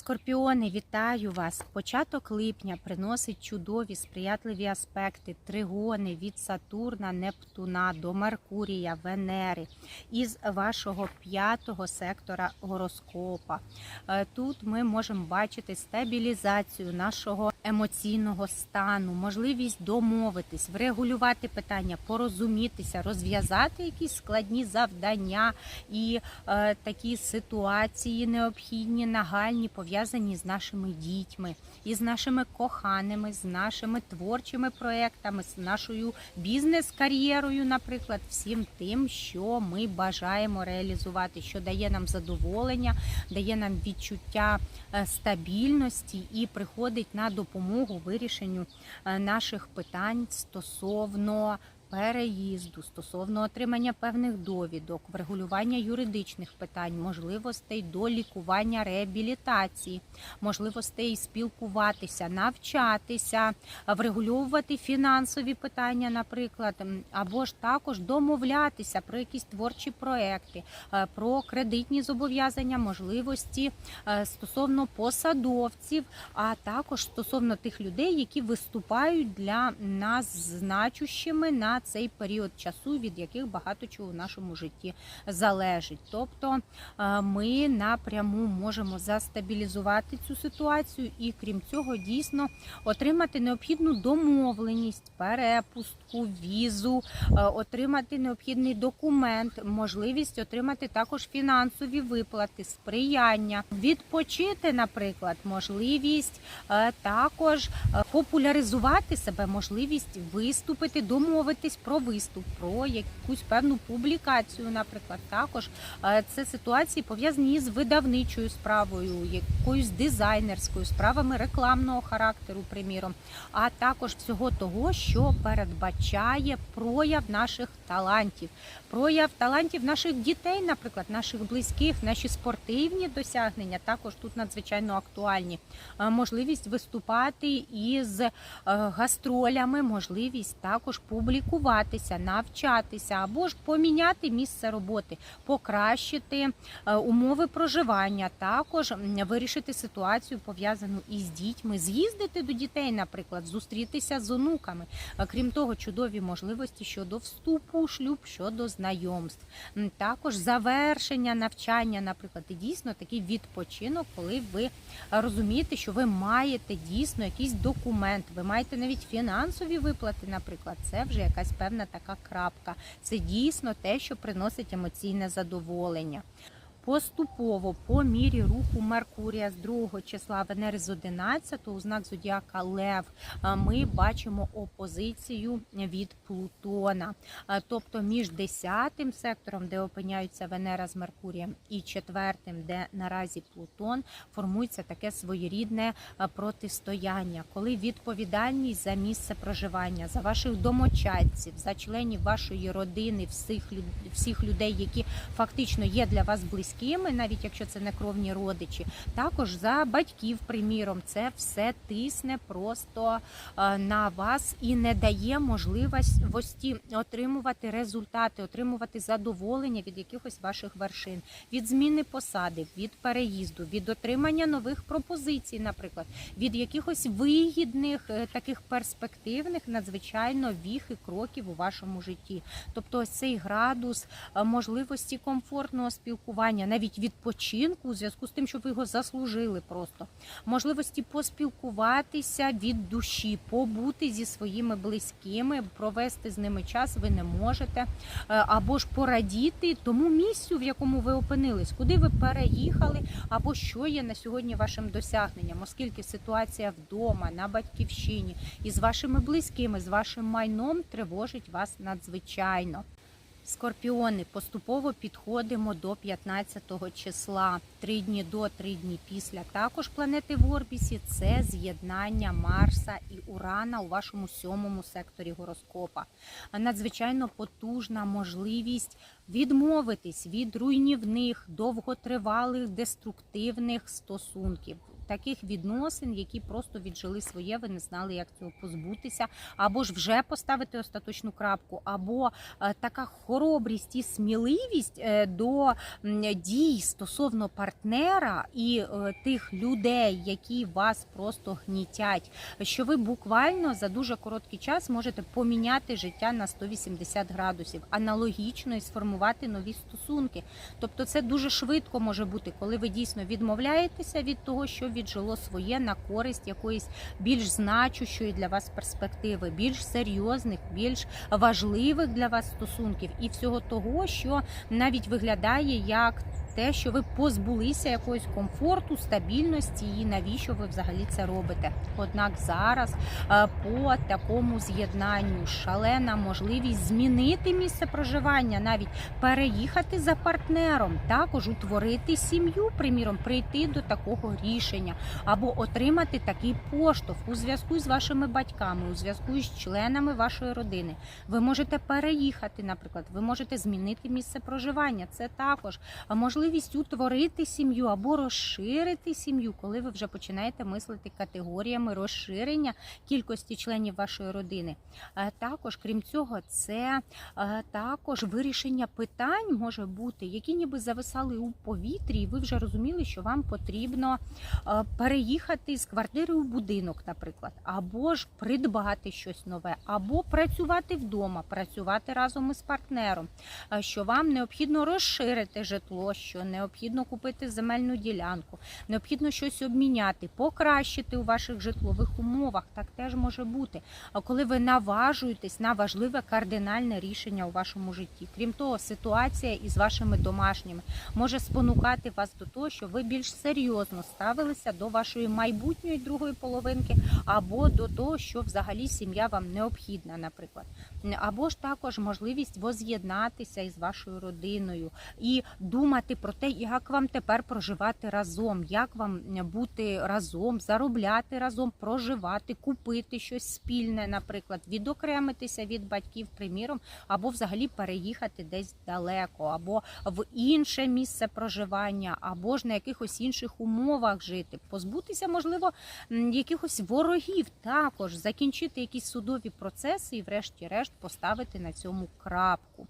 Скорпіони, вітаю вас! Початок липня приносить чудові сприятливі аспекти, тригони від Сатурна, Нептуна до Меркурія, Венери із вашого п'ятого сектора гороскопа. Е, Тут ми можемо бачити стабілізацію нашого емоційного стану, можливість домовитись, врегулювати питання, порозумітися, розв'язати якісь складні завдання і е, такі ситуації необхідні, нагальні, пов'язані з нашими дітьми, із нашими коханими, з нашими творчими проектами, з нашою бізнес-кар'єрою, наприклад, всім тим, що ми бажаємо реалізувати, що дає нам задоволення, дає нам відчуття е, стабільності і приходить на допомогу вирішенню е, наших питань стосовно переїзду, стосовно отримання певних довідок, врегулювання юридичних питань, можливостей до лікування реабілітації, можливостей спілкуватися, навчатися, врегульовувати фінансові питання, наприклад, або ж також домовлятися про якісь творчі проекти, е, про кредитні зобов'язання, можливості е, стосовно посадовців, а також стосовно тих людей, які виступають для нас значущими на цей період часу, від яких багато чого в нашому житті залежить. Тобто е, ми напряму можемо застабілізувати цю ситуацію, і крім цього, дійсно отримати необхідну домовленість, перепустку, візу, е, отримати необхідний документ, можливість отримати також фінансові виплати, сприяння, відпочити, наприклад, можливість е, також популяризувати себе, можливість виступити, домовитись про виступ, про якусь певну публікацію, наприклад, також Е, це ситуації пов'язані з видавничою справою, якоюсь дизайнерською справами рекламного характеру, приміром, а також всього того, що передбачає прояв наших талантів, прояв талантів наших дітей, наприклад, наших близьких, наші спортивні досягнення також тут надзвичайно актуальні. Е, Можливість виступати із е, гастролями, можливість також публікуватися, навчатися або ж поміняти місце роботи, покращити е, умови проживання, також вирішити ситуацію пов'язану із дітьми, з'їздити до дітей, наприклад, зустрітися з онуками. Е, Крім того, чудові можливості щодо вступу шлюб, щодо знайомств, також завершення навчання, наприклад, і дійсно такий відпочинок, коли ви розумієте, що ви маєте дійсно якийсь документ, ви маєте навіть фінансові виплати, наприклад, це вже якась певна така крапка. Це дійсно те, що приносить емоційне задоволення. Поступово по мірі руху Меркурія з 2 числа Венери з 11 у знак зодіака Лев ми бачимо опозицію від Плутона. Тобто між 10 сектором, де опиняються Венера з Меркурієм, і 4, де наразі Плутон, формується таке своєрідне протистояння, коли відповідальність за місце проживання, за ваших домочадців, за членів вашої родини, всіх, всіх людей, які фактично є для вас близькими, навіть якщо це не кровні родичі, також за батьків, приміром, це все тисне просто е, на вас і не дає можливості отримувати результати, отримувати задоволення від якихось ваших вершин, від зміни посади, від переїзду, від отримання нових пропозицій, наприклад, від якихось вигідних е, таких перспективних, надзвичайно віх і кроків у вашому житті. Тобто, ось цей градус е, можливості комфортного спілкування, навіть відпочинку, у зв'язку з тим, що ви його заслужили просто можливості поспілкуватися від душі, побути зі своїми близькими, провести з ними час ви не можете, Е, або ж порадіти тому місцю, в якому ви опинились, куди ви переїхали, або що є на сьогодні вашим досягненням, оскільки ситуація вдома, на батьківщині і з вашими близькими, з вашим майном тривожить вас надзвичайно. Скорпіони поступово підходимо до 15 числа. Три дні до, три дні після. Також планети в орбісі це з'єднання Марса і Урана у вашому сьомому секторі гороскопа. Надзвичайно потужна можливість відмовитись від руйнівних, довготривалих, деструктивних стосунків. Таких відносин, які просто віджили своє, ви не знали, як цього позбутися, або ж вже поставити остаточну крапку, або е, така хоробрість і сміливість е, до дій стосовно партнера і е, тих людей, які вас просто гнітять, що ви буквально за дуже короткий час можете поміняти життя на 180 градусів, аналогічно і сформувати нові стосунки. Тобто, це дуже швидко може бути, коли ви дійсно відмовляєтеся від того, що віджило своє на користь якоїсь більш значущої для вас перспективи, більш серйозних, більш важливих для вас стосунків. І всього того, що навіть виглядає як те, що ви позбулися якогось комфорту, стабільності, і навіщо ви взагалі це робите. Однак зараз е, по такому з'єднанню шалена можливість змінити місце проживання, навіть переїхати за партнером, також утворити сім'ю, приміром, прийти до такого рішення, або отримати такий поштовх у зв'язку з вашими батьками, у зв'язку з членами вашої родини. Ви можете переїхати, наприклад, ви можете змінити місце проживання. Це також можливість утворити сім'ю або розширити сім'ю, коли ви вже починаєте мислити категоріями розширення кількості членів вашої родини. Е, Також, крім цього, це е, також вирішення питань може бути, які ніби зависали у повітрі, і ви вже розуміли, що вам потрібно е, переїхати з квартири у будинок, наприклад, або ж придбати щось нове, або працювати вдома, працювати разом із партнером, що вам необхідно розширити житло, що необхідно купити земельну ділянку, необхідно щось обміняти, покращити у ваших житлових умовах. Так теж може бути. А коли ви наважуєтесь на важливе кардинальне рішення у вашому житті, крім того, ситуація із вашими домашніми може спонукати вас до того, що ви більш серйозно ставилися до вашої майбутньої другої половинки, або до того, що взагалі сім'я вам необхідна, наприклад, або ж також можливість воз'єднатися із вашою родиною і думати про те, як вам тепер проживати разом, як вам бути разом, заробляти разом, проживати, купити щось спільне, наприклад, відокремитися від батьків, приміром, або взагалі переїхати десь далеко, або в інше місце проживання, або ж на якихось інших умовах жити, позбутися, можливо, якихось ворогів, також закінчити якісь судові процеси і, врешті-решт, поставити на цьому крапку.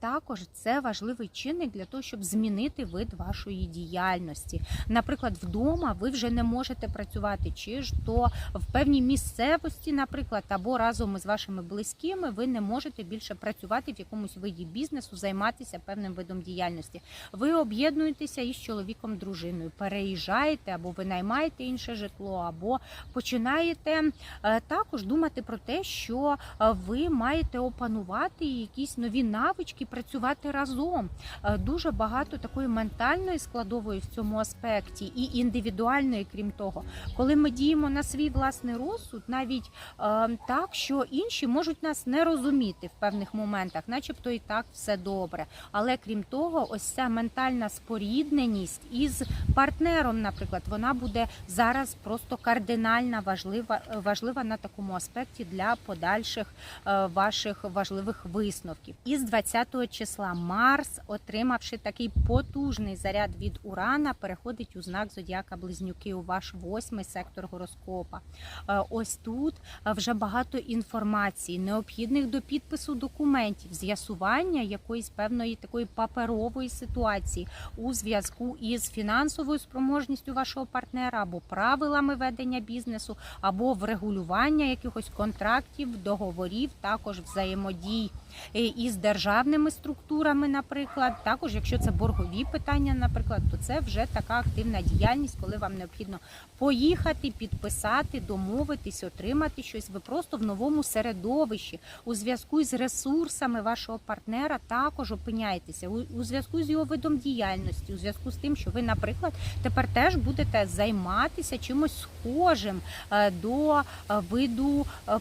Також це важливий чинник для того, щоб змінити вид вашої діяльності. Наприклад, вдома ви вже не можете працювати, чи ж то в певній місцевості, наприклад, або разом із вашими близькими ви не можете більше працювати в якомусь виді бізнесу, займатися певним видом діяльності. Ви об'єднуєтеся із чоловіком, дружиною, переїжджаєте або ви наймаєте інше житло, або починаєте е, також думати про те, що е, ви маєте опанувати якісь нові навички, працювати разом. Е, Дуже багато такої ментальної складової в цьому аспекті, і індивідуальної, крім того, коли ми діємо на свій власний розсуд, навіть е, так, що інші можуть нас не розуміти в певних моментах, начебто і так все добре. Але крім того, ось ця ментальна спорідненість із партнером, наприклад, вона буде зараз просто кардинальна, важлива, важлива на такому аспекті для подальших е, ваших важливих висновків. Із 20 числа Марс, отримавши такий потужний заряд від Урана, переходить у знак зодіака Близнюки у ваш восьмий сектор гороскопа. Е, Ось тут е, вже багато інформації, необхідних до підпису документів, з'ясування якоїсь певної такої паперової ситуації у зв'язку із фінансовою спроможністю вашого партнера або правилами ведення бізнесу, або врегулювання якихось контрактів, договорів, також взаємодій е, із державними структурами, наприклад. Також, якщо це боргові питання, наприклад, то це вже така активна діяльність, коли вам необхідно поїхати, підписати, домовитись, отримати щось. Ви просто в новому середовищі у зв'язку з ресурсами вашого партнера також опиняєтеся у, зв'язку з його видом діяльності, у зв'язку з тим, що ви, наприклад, тепер теж будете займатися чимось схожим е, до е, виду е,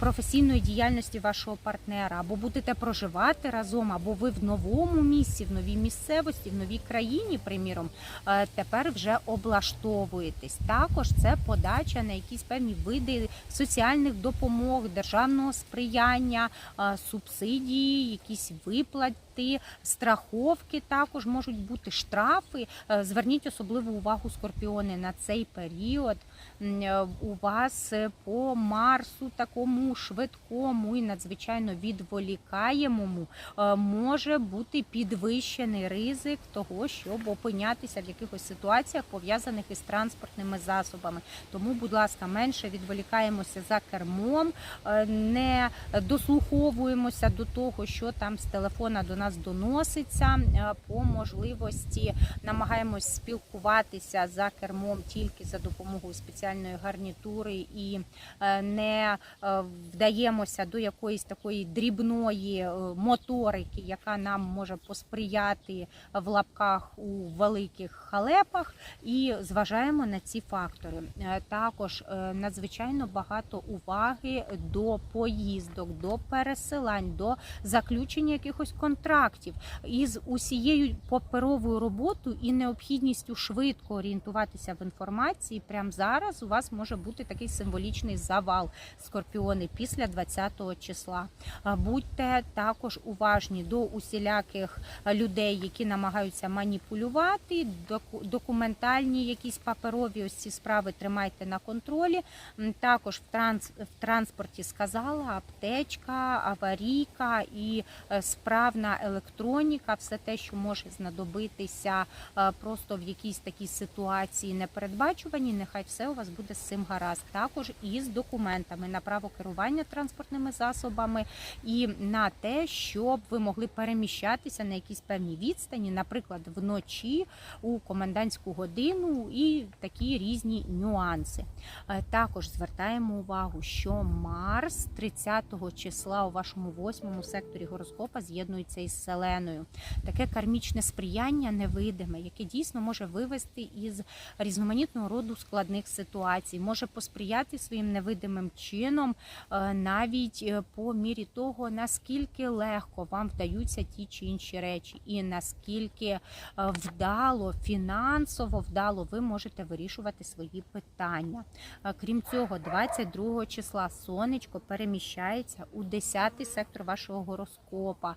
професійної діяльності вашого партнера, або будете проживати разом, або ви в новому місці, в новій місцевості, в новій країні, приміром, е, тепер вже облаштовуєтесь. Також це подача на якісь певні види соціальних допомог, державного сприяння, е, субсидії, якісь виплати виплати, страховки також можуть бути штрафи. Е, Зверніть особливу увагу скорпіони на цей період. Е, У вас е, по Марсу такому швидкому і надзвичайно відволікаємому може бути підвищений ризик того, щоб опинятися в якихось ситуаціях пов'язаних із транспортними засобами. Тому, будь ласка, менше відволікаємося за кермом, не дослуховуємося до того, що там з телефона до нас доноситься. Е, По можливості намагаємось спілкуватися за кермом тільки за допомогою спеціальної гарнітури і е, не е, вдаємося до якоїсь такої дрібної моторики, яка нам може посприяти в лапках у великих халепах, і зважаємо на ці фактори. Також надзвичайно багато уваги до поїздок, до пересилань, до заключення якихось контрактів із усією паперовою роботою і необхідністю швидко орієнтуватися в інформації. Прямо зараз у вас може бути такий символічний завал скорпіони після 20 числа. Будьте також уважні до усіляких людей, які намагаються маніпулювати. Документальні якісь паперові ось ці справи тримайте на контролі. Також в транс в транспорті сказала аптечка, аварійка і е, справна електроніка, все те, що може знадобитися е, просто в якійсь такій ситуації непередбачуваній. Нехай все у вас буде з цим гаразд. Також і з документами на право керування транспортними засобами і на те, щоб ви могли переміщатися на якісь певні відстані, наприклад, вночі у комендантську годину і такі різні нюанси. Е, Також звертаємо увагу, що Марс 30 числа у вашому восьмому секторі гороскопа з'єднується із Селеною. Таке кармічне сприяння невидиме, яке дійсно може вивести із різноманітного роду складних ситуацій, може посприяти своїм невидимим чином е, навіть е, по мірі того, наскільки легко вам вдаються ті чи інші речі, і наскільки е, вдало, фінансово вдало ви можете вирішувати свої питання. Крім цього, 22 числа сонечко переміщається у 10 сектор вашого гороскопа.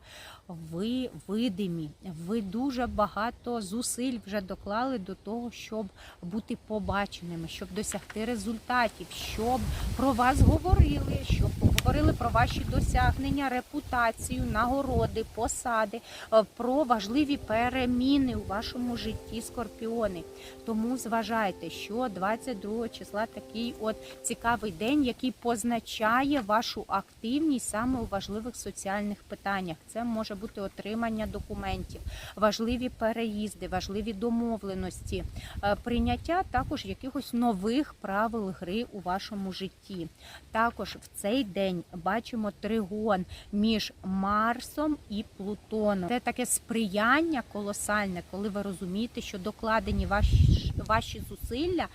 Ви видимі, ви дуже багато зусиль вже доклали до того, щоб бути побаченими, щоб досягти результатів, щоб про вас говорили, щоб говорили про ваші досягнення, репутацію, нагороди, посади, е, про важливі переміни у вашому житті, скорпіони. Тому зважайте, що 22 числа такий от цікавий день, який позначає вашу активність саме у важливих соціальних питаннях. Це може бути отримання документів, важливі переїзди, важливі домовленості, е, прийняття також якихось нових правил гри у вашому житті. Також в цей день бачимо тригон між Марсом і Плутоном. Це таке сприяння колосальне, коли ви розумієте, що докладені ваші, ваші зусилля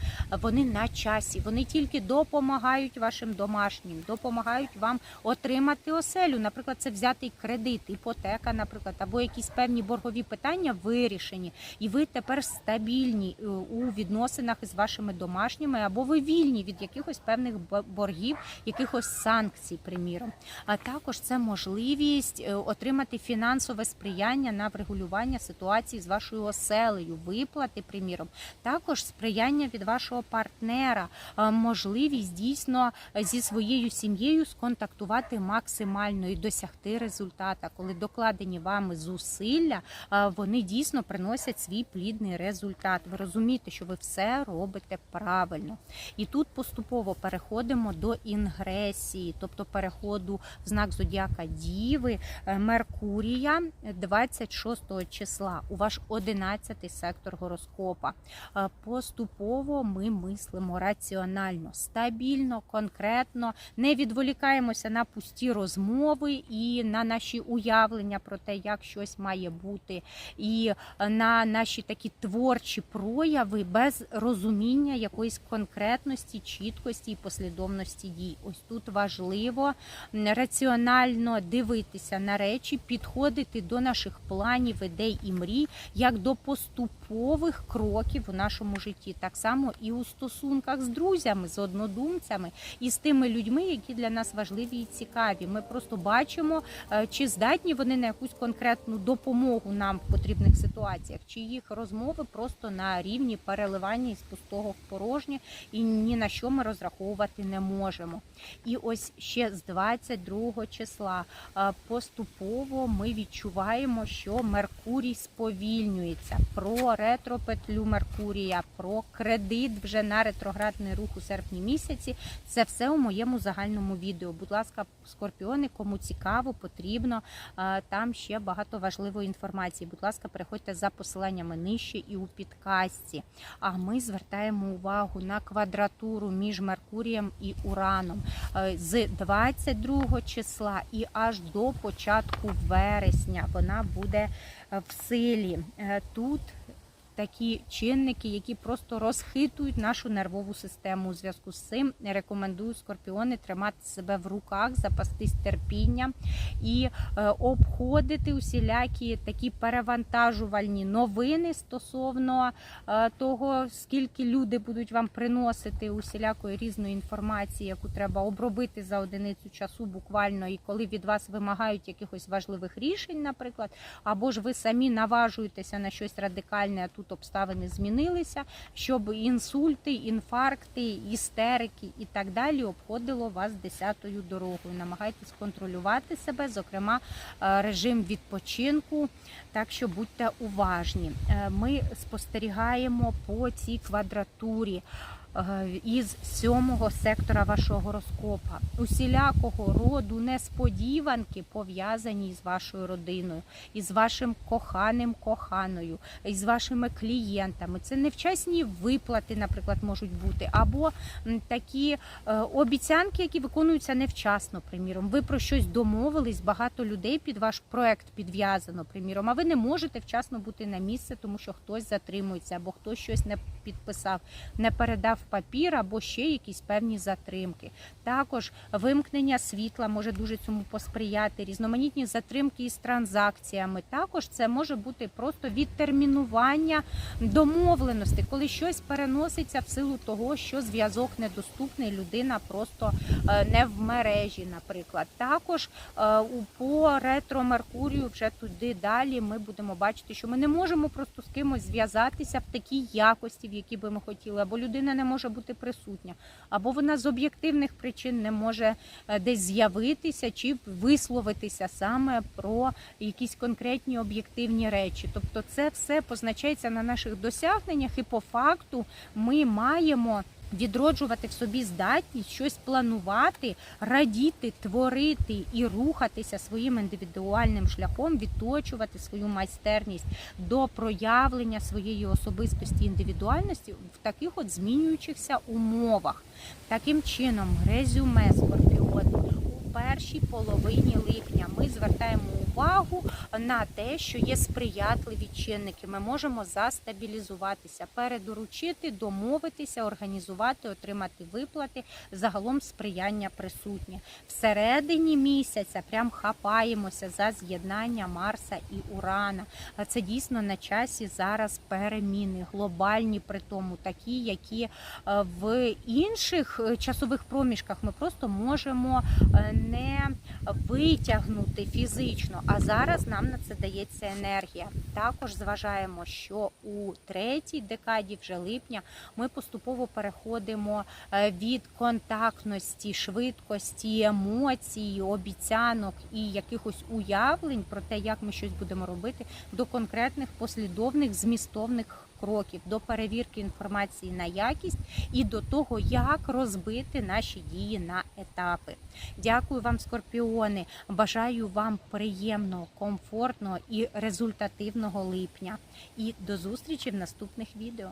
вони на часі, вони тільки допомагають вашим домашнім, допомагають вам отримати оселю. Наприклад, це взятий кредит, іпотека, наприклад, або якісь певні боргові питання вирішені, і ви тепер стабільні е, у відносинах із вашими домашніми, або ви вільні від якихось певних боргів, якихось санкцій, приміром. А також це можливість е, отримати фінансове сприяння на врегулювання ситуації з вашою оселею, виплати, приміром, також сприяння від вашого партнера, е, можливість дійсно зі своєю сім'єю сконтактувати максимально і досягти результата, коли докладені вами зусилля, е, вони дійсно приносять свій плідний результат. Ви розумієте, що ви все робите правильно. І тут поступово переходимо до інгресії, тобто переходу в знак зодіака Діви е, Меркурія 26 числа у ваш 11 сектор гороскопа. Е, Поступово ми мислимо раціонально, стабільно, конкретно, не відволікаємося на пусті розмови і на наші уявлення про те, як щось має бути, і е, на наші такі творчі прояви без розуміння якоїсь конкретності, чіткості і послідовності дій. Ось тут важливо раціонально дивитися на речі, підходити до наших планів, ідей і мрій як до поступових кроків у нашому нашому житті, так само і у стосунках з друзями, з однодумцями і з тими людьми, які для нас важливі і цікаві. Ми просто бачимо, е, чи здатні вони на якусь конкретну допомогу нам в потрібних ситуаціях, чи їх розмови просто на рівні переливання із пустого в порожнє, і ні на що ми розраховувати не можемо. І ось ще з 22 числа е, поступово ми відчуваємо, що Меркурій сповільнюється про ретропетлю Меркурія, про кредит вже на ретроградний рух у серпні місяці. Це все у моєму загальному відео. Будь ласка, скорпіони, кому цікаво, потрібно. Там ще багато важливої інформації. Будь ласка, переходьте за посиланнями нижче і у підкасті. А ми звертаємо увагу на квадратуру між Меркурієм і Ураном Е, з 22 числа і аж до початку вересня вона буде е, в силі. Е, Тут такі чинники, які просто розхитують нашу нервову систему. У зв'язку з цим рекомендую скорпіони тримати себе в руках, запастись терпінням і е, обходити усілякі такі перевантажувальні новини стосовно е, того, скільки люди будуть вам приносити усілякої різної інформації, яку треба обробити за одиницю часу, буквально, і коли від вас вимагають якихось важливих рішень, наприклад, або ж ви самі наважуєтеся на щось радикальне, а тут обставини змінилися, щоб інсульти, інфаркти, істерики і так далі обходило вас десятою дорогою. Намагайтесь контролювати себе, зокрема е, режим відпочинку. Так що будьте уважні. Е, Ми спостерігаємо по цій квадратурі із сьомого сектора вашого гороскопа. Усілякого роду несподіванки пов'язані з вашою родиною, із вашим коханим коханою, із вашими клієнтами. Це невчасні виплати, наприклад, можуть бути, або такі е, обіцянки, які виконуються невчасно. Приміром, ви про щось домовились, багато людей під ваш проект підв'язано. Приміром, а ви не можете вчасно бути на місце, тому що хтось затримується, або хтось щось не підписав, не передав папір, або ще якісь певні затримки. Також вимкнення світла може дуже цьому посприяти, різноманітні затримки із транзакціями. Також це може бути просто відтермінування домовленостей, коли щось переноситься в силу того, що зв'язок недоступний, людина просто е, не в мережі, наприклад. Також е, по ретро Меркурію вже туди далі ми будемо бачити, що ми не можемо просто з кимось зв'язатися в такій якості, в якій би ми хотіли, або людина не може бути присутня, або вона з об'єктивних причин не може е, десь з'явитися чи висловитися саме про якісь конкретні об'єктивні речі. Тобто, це все позначається на наших досягненнях, і по факту ми маємо. Відроджувати в собі здатність щось планувати, радіти, творити і рухатися своїм індивідуальним шляхом, відточувати свою майстерність до проявлення своєї особистості індивідуальності в таких от змінюючихся умовах. Таким чином, резюме скорпіони у першій половині липня ми звертаємо увагу на те, що є сприятливі чинники. Ми можемо застабілізуватися, передоручити, домовитися, організувати, отримати виплати. Загалом сприяння присутнє. Всередині місяця прям хапаємося за з'єднання Марса і Урана. Це дійсно на часі зараз переміни, глобальні при тому, такі, які е, в інших е, часових проміжках ми просто можемо е, не витягнути фізично. А зараз нам на це дається енергія. Також зважаємо, що у третій декаді, вже липня, ми поступово переходимо е, від контактності, швидкості, емоцій, обіцянок і якихось уявлень про те, як ми щось будемо робити, до конкретних послідовних змістовних кроків, до перевірки інформації на якість і до того, як розбити наші дії на етапи. Дякую вам, скорпіони. Бажаю вам приємного, комфортного і результативного липня. І до зустрічі в наступних відео.